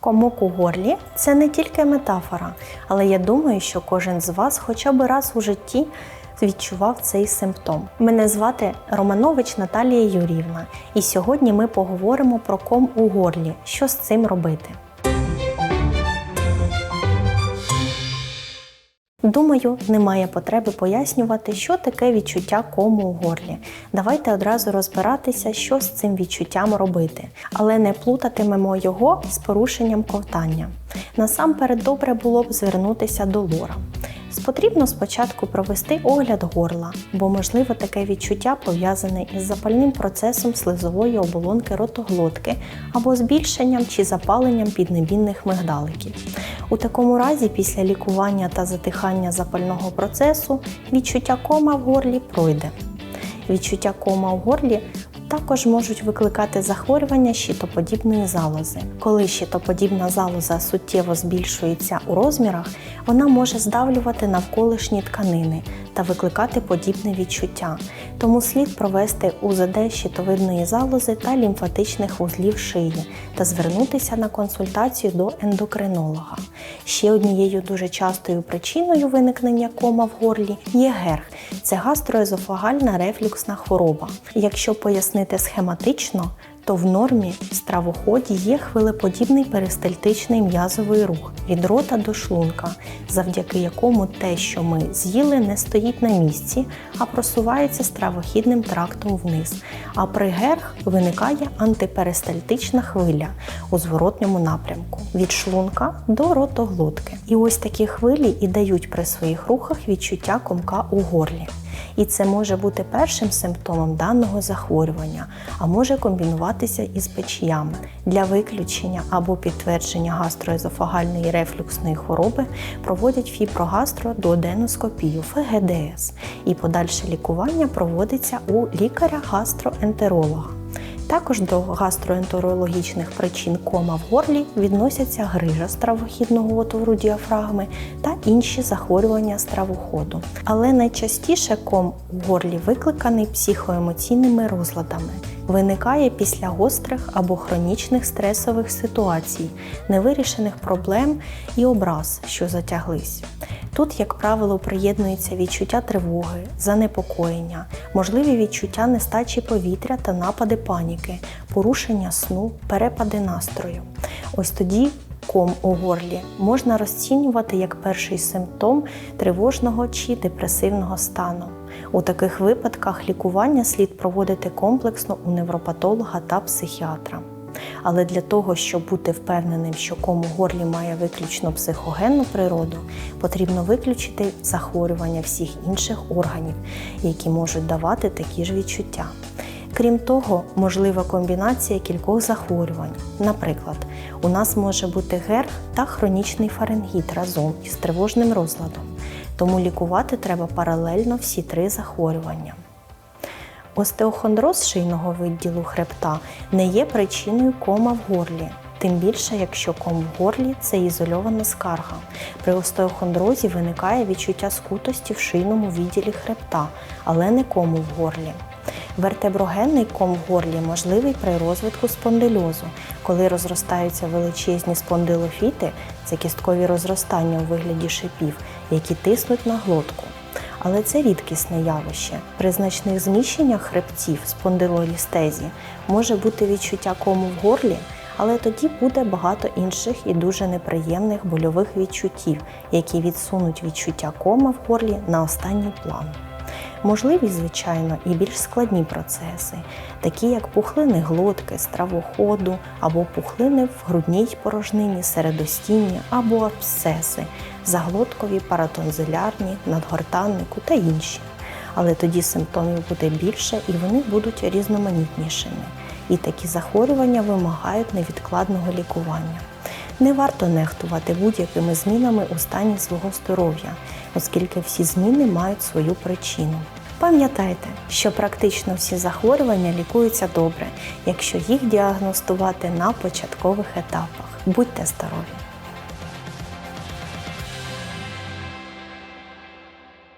Комок у горлі це не тільки метафора, але я думаю, що кожен з вас хоча б раз у житті відчував цей симптом. Мене звати Романович Наталія Юрівна, і сьогодні ми поговоримо про ком у горлі, що з цим робити. Думаю, немає потреби пояснювати, що таке відчуття кому у горлі. Давайте одразу розбиратися, що з цим відчуттям робити, але не плутатимемо його з порушенням ковтання. Насамперед добре було б звернутися до лора. Потрібно спочатку провести огляд горла, бо можливо таке відчуття пов'язане із запальним процесом слизової оболонки ротоглотки або збільшенням чи запаленням піднебінних мигдаликів. У такому разі, після лікування та затихання запального процесу, відчуття кома в горлі пройде. Відчуття кома в горлі також можуть викликати захворювання щитоподібної залози. Коли щитоподібна залоза суттєво збільшується у розмірах, вона може здавлювати навколишні тканини та викликати подібне відчуття. Тому слід провести УЗД щитовидної залози та лімфатичних вузлів шиї та звернутися на консультацію до ендокринолога. Ще однією дуже частою причиною виникнення кома в горлі є герх. Це гастроезофагальна рефлюксна хвороба. Якщо пояснити схематично, то в нормі в стравоході є хвилеподібний перистальтичний м'язовий рух від рота до шлунка, завдяки якому те, що ми з'їли, не стоїть на місці, а просувається стравохідним трактом вниз. А при герх виникає антиперистальтична хвиля у зворотньому напрямку від шлунка до ротоглотки. І ось такі хвилі і дають при своїх рухах відчуття комка у горлі. І це може бути першим симптомом даного захворювання, а може комбінуватися із печіями. Для виключення або підтвердження гастроезофагальної рефлюксної хвороби проводять фіброгастродуоденоскопію ФГДС, і подальше лікування проводиться у лікаря-гастроентеролога. Також до гастроентерологічних причин кома в горлі відносяться грижа стравохідного отвору діафрагми та інші захворювання стравоходу. Але найчастіше ком у горлі викликаний психоемоційними розладами. Виникає після гострих або хронічних стресових ситуацій, невирішених проблем і образ, що затяглись. Тут, як правило, приєднується відчуття тривоги, занепокоєння, можливі відчуття нестачі повітря та напади паніки, порушення сну, перепади настрою. Ось тоді ком у горлі можна розцінювати як перший симптом тривожного чи депресивного стану. У таких випадках лікування слід проводити комплексно у невропатолога та психіатра. Але для того, щоб бути впевненим, що ком у горлі має виключно психогенну природу, потрібно виключити захворювання всіх інших органів, які можуть давати такі ж відчуття. Крім того, можлива комбінація кількох захворювань. Наприклад, у нас може бути герх та хронічний фарингіт разом із тривожним розладом, тому лікувати треба паралельно всі три захворювання. Остеохондроз шийного відділу хребта не є причиною кома в горлі. Тим більше, якщо ком в горлі це ізольована скарга. При остеохондрозі виникає відчуття скутості в шийному відділі хребта, але не кому в горлі. Вертеброгенний ком в горлі можливий при розвитку спондильозу, коли розростаються величезні спондилофіти, це кісткові розростання у вигляді шипів, які тиснуть на глотку. Але це рідкісне явище. При значних зміщеннях хребців спондилолістезі може бути відчуття кому в горлі, але тоді буде багато інших і дуже неприємних больових відчуттів, які відсунуть відчуття кома в горлі на останній план. Можливі, звичайно, і більш складні процеси, такі як пухлини глотки, стравоходу або пухлини в грудній порожнині, середостіння або абсцеси, заглоткові, паратонзилярні, надгортаннику та інші. Але тоді симптомів буде більше і вони будуть різноманітнішими. І такі захворювання вимагають невідкладного лікування. Не варто нехтувати будь-якими змінами у стані свого здоров'я, оскільки всі зміни мають свою причину. Пам'ятайте, що практично всі захворювання лікуються добре, якщо їх діагностувати на початкових етапах. Будьте здорові!